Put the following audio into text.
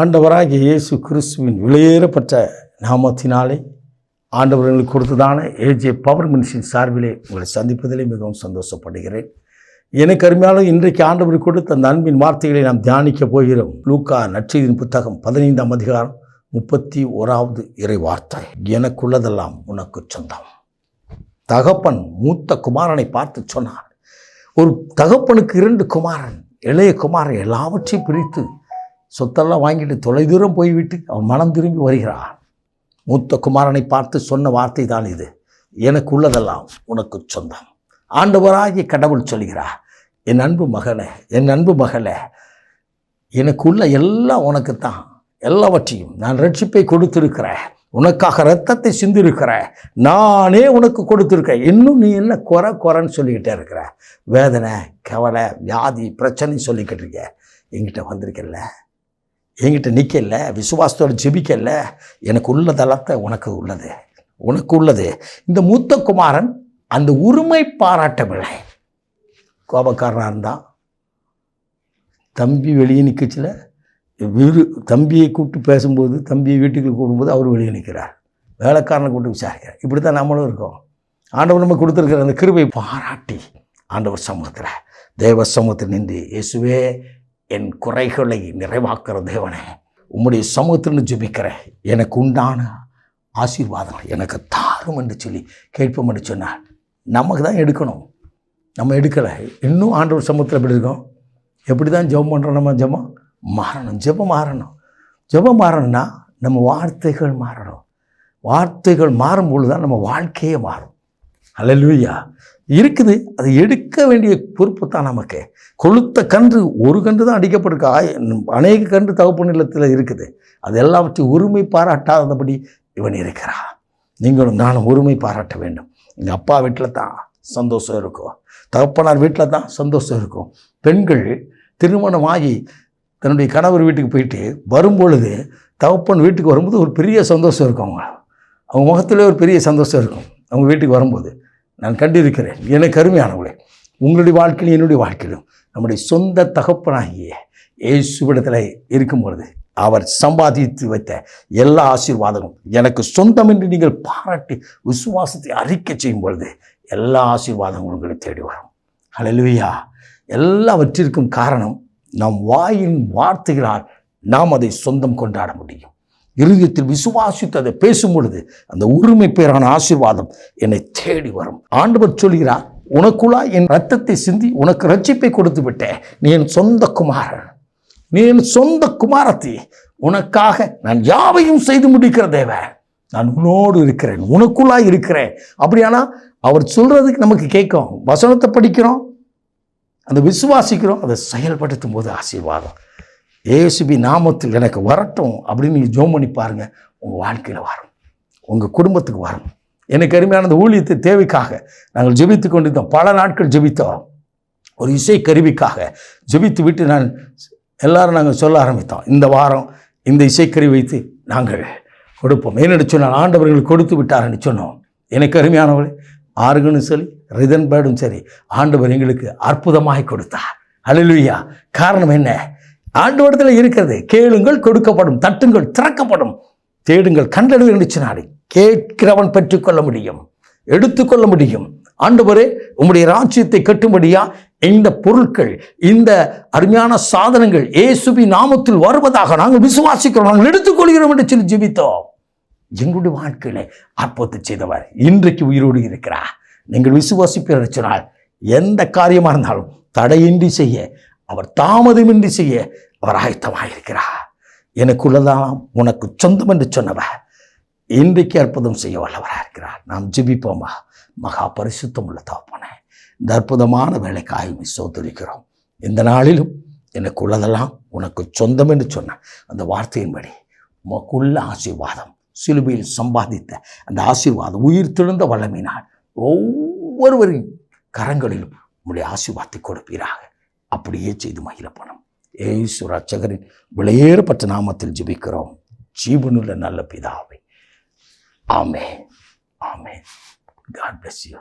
ஆண்டவராகிய இயேசு கிறிஸ்துவின் விலையேறப்பட்ட நாமத்தினாலே ஆண்டவர்களுக்கு கொடுத்ததான ஏஜே பவர் மினிஷின் சார்பிலே உங்களை சந்திப்பதிலே மிகவும் சந்தோஷப்படுகிறேன். எனக்கு அருமையாலும் இன்றைக்கு ஆண்டவர் கொடுத்த அந்த அன்பின் வார்த்தைகளை நாம் தியானிக்க போகிறோம். லூக்கா நற்செய்தியின் புத்தகம் பதினைந்தாம் அதிகாரம் முப்பத்தி ஓராவது இறை வார்த்தை எனக்குள்ளதெல்லாம் உனக்கு சொந்தம். தகப்பன் மூத்த குமாரனை பார்த்து சொன்னார். ஒரு தகப்பனுக்கு இரண்டு குமாரன் இளைய குமாரன் எல்லாவற்றையும் பிரித்து சொத்தெல்லாம் வாங்கிட்டு தொலைதூரம் போய்விட்டு அவன் மனம் திரும்பி வருகிறான். மூத்த குமாரனை பார்த்து சொன்ன வார்த்தை தான் இது. எனக்கு உள்ளதெல்லாம் உனக்கு சொந்தம். ஆண்டவராகிய கடவுள் சொல்கிறார் என் அன்பு மகனே என் அன்பு மகளே எனக்குள்ள எல்லாம் உனக்கு தான் எல்லாவற்றையும் நான் ரட்சிப்பை கொடுத்திருக்கிறேன். உனக்காக ரத்தத்தை சிந்திருக்கிறேன். நானே உனக்கு கொடுத்துருக்கேன் இன்னும் நீ என்ன குறை குறைன்னு சொல்லிக்கிட்டே இருக்கிற? வேதனை கவலை வியாதி பிரச்சனை சொல்லிக்கிட்டு இருக்க. என்கிட்ட வந்திருக்கல என்கிட்ட நிற்கல விசுவாசத்தோடு ஜெபிக்கல. எனக்கு உள்ள தளத்தை உனக்கு உள்ளது. உனக்கு உள்ளது. இந்த மூத்த குமாரன் அந்த உரிமை பாராட்டவில்லை. கோபக்காரனாக இருந்தான் தம்பி வெளியே நிற்கச்சில் வீடு தம்பியை கூப்பிட்டு பேசும்போது தம்பியை வீட்டுக்கு கூடும்போது அவர் வெளியே நிற்கிறார் வேலைக்காரனை கூப்பிட்டு விசாரிக்கிறார். இப்படி தான் நம்மளும் இருக்கோம். ஆண்டவர் நம்ம கொடுத்துருக்கிற அந்த கிருபை பாராட்டி ஆண்டவர் சமூகத்தில் தேவ சமூகத்தில் நின்று இயேசுவே என் குறைகளை நிறைவாக்குற தேவனே உம்முடைய சமூகத்தில் ஜெபிக்கிறேன் எனக்கு உண்டான ஆசீர்வாதம் எனக்கு தாரும் என்று சொல்லி கேட்போம் என்று சொன்னால் நமக்கு தான் எடுக்கணும். நம்ம எடுக்கலை. இன்னும் ஆண்டவர் சமூகத்தில் எப்படி இருக்கோம்? எப்படி தான் ஜெபம் பண்ணுறோம் நம்ம ஜெபம்? மாறணும். ஜெபம் மாறணும். ஜெபம் மாறணும்னா நம்ம வார்த்தைகள் மாறணும். வார்த்தைகள் மாறும் பொழுது தான் நம்ம வாழ்க்கையே மாறும். அல்லலுயா இருக்குது. அது எடுக்க வேண்டிய பொறுப்பு தான் நமக்கு. கொளுத்த கன்று ஒரு கன்று தான் அடிக்கப்பட்டிருக்கு. அநேக கன்று தகப்பு நிலத்தில் இருக்குது. அது எல்லாவற்றையும் உரிமை பாராட்டாதபடி இவன் இருக்கிறான். நீங்களும் நானும் உரிமை பாராட்ட வேண்டும். எங்கள் அப்பா வீட்டில் தான் சந்தோஷம் இருக்கும். தகப்பனார் வீட்டில் தான் சந்தோஷம் இருக்கும். பெண்கள் திருமணமாகி தன்னுடைய கணவர் வீட்டுக்கு போயிட்டு வரும்பொழுது தகப்பன் வீட்டுக்கு வரும்போது ஒரு பெரிய சந்தோஷம் இருக்கும். அவங்க அவங்க முகத்திலே ஒரு பெரிய சந்தோஷம் இருக்கும். அவங்க வீட்டுக்கு வரும்போது. நான் கண்டிருக்கிறேன். எனக்கு அருமையானவளே உங்களுடைய வாழ்க்கையிலும் என்னுடைய வாழ்க்கையிலும் நம்முடைய சொந்த தகப்பனாகிய இயேசுவிடத்தில் இருக்கும் பொழுது அவர் சம்பாதித்து வைத்த எல்லா ஆசீர்வாதமும் எனக்கு சொந்தம் என்று நீங்கள் பாராட்டி விசுவாசத்தை அறிக்கை செய்யும் பொழுது எல்லா ஆசீர்வாதமும் உங்களை தேடி வரும். ஹalleluya எல்லாவற்றிற்கும் காரணம் நம் வாயின் வார்த்தைகளால் நாம் அதை சொந்தம் கொண்டாட முடியும். இருதயத்தில் விசுவாசித்து அதை பேசும் பொழுது அந்த உரிமை பேரான ஆசீர்வாதம் என்னை தேடி வரும். ஆண்டவர் சொல்கிறார் உனக்குள்ளா என் ரத்தத்தை சிந்தி உனக்கு ரட்சிப்பை கொடுத்து விட்டேன். நீ என் சொந்த குமாரன். நீ என் சொந்த குமாரத்தி. உனக்காக நான் யாவையும் செய்து முடிக்கிற தேவ நான் உன்னோடு இருக்கிறேன். உனக்குள்ளா இருக்கிறேன். அப்படியானா அவர் சொல்றதுக்கு நமக்கு கேட்கும். வசனத்தை படிக்கிறோம் அந்த விசுவாசிக்கிறோம் அதை செயல்படுத்தும் போது ஆசீர்வாதம். ஏசுபி நாமத்தில் எனக்கு வரட்டும் அப்படின்னு நீங்கள் ஜோம் பண்ணி பாருங்கள் உங்கள் வாழ்க்கையில் வரும் உங்கள் குடும்பத்துக்கு வரும் எனக்கு அருமையான அந்த ஊழியத்தை தேவைக்காக நாங்கள் ஜெபித்து கொண்டிருந்தோம். பல நாட்கள் ஜெபித்தோம். ஒரு இசை கருவிக்காக ஜெபித்து விட்டு நான் எல்லாரும் நாங்கள் சொல்ல ஆரம்பித்தோம். இந்த வாரம் இந்த இசைக்கருவி வைத்து நாங்கள் கொடுப்போம். ஏன்னு சொன்னால் ஆண்டவர்கள் கொடுத்து விட்டார்னு சொன்னோம். எனக்கு அருமையானவர்கள் ஆறுகனும் சரி ரிதன் பேர்டும் சரி ஆண்டவர் எங்களுக்கு அற்புதமாக கொடுத்தார். அழலுயா காரணம் என்ன? ஆண்டவரத்தில் இருக்கிறது. கேளுங்கள் கொடுக்கப்படும். தட்டுங்கள் திறக்கப்படும். தேடுங்கள் கண்டறிவு என்று சொன்னாடி கேட்கிறவன் பெற்றுக்கொள்ள முடியும். எடுத்துக்கொள்ள முடியும். ஆண்டவரே உம்முடைய ராஜ்யத்தை கட்டும்படியா இந்த பொருட்கள் இந்த அருமையான சாதனங்கள் ஏசுபி நாமத்தில் வருவதாக நாங்கள் விசுவாசிக்கிறோம். நாங்கள் எடுத்துக்கொள்கிறோம் என்று சொல்லி ஜெபித்தோம். எங்களுடைய வாழ்க்கையில அற்புதத்தை செய்தவர் இன்றைக்கு உயிரோடு இருக்கிறார். நீங்கள் விசுவாசிப்பீர் சொன்னால் எந்த காரியமாக இருந்தாலும் தடையின்றி செய்ய அவர் தாமதமின்றி செய்ய அவர் ஆயத்தமாயிருக்கிறார். எனக்குள்ளதான் உனக்கு சொந்தம் என்று சொன்னவர் இன்றைக்கு அற்புதம் செய்ய வல்லவராக இருக்கிறார். நாம் ஜிபிப்போமா? மகா பரிசுத்தம் உள்ள தாப்பனே இந்த அற்புதமான வேலைக்காய் சோதரிக்கிறோம். இந்த நாளிலும் எனக்கு உள்ளதெல்லாம் உனக்கு சொந்தம் என்று சொன்ன அந்த வார்த்தையின்படி உமக்குள்ள ஆசீர்வாதம் சிலுவையில் சம்பாதித்த அந்த ஆசீர்வாதம் உயிர் திழந்த வல்லமையினால் ஒவ்வொருவரின் கரங்களிலும் உங்களுடைய ஆசீர்வாதத்தை கொடுப்பீராக. அப்படியே செய்து மகிழப்பணும் ஏசு ரட்சகரின் விலையேறப்பட்ட நாமத்தில் ஜிபிக்கிறோம். ஜீவனுள்ள நல்ல பிதாவை. ஆமே ஆமே காட் பிளஸ் யூ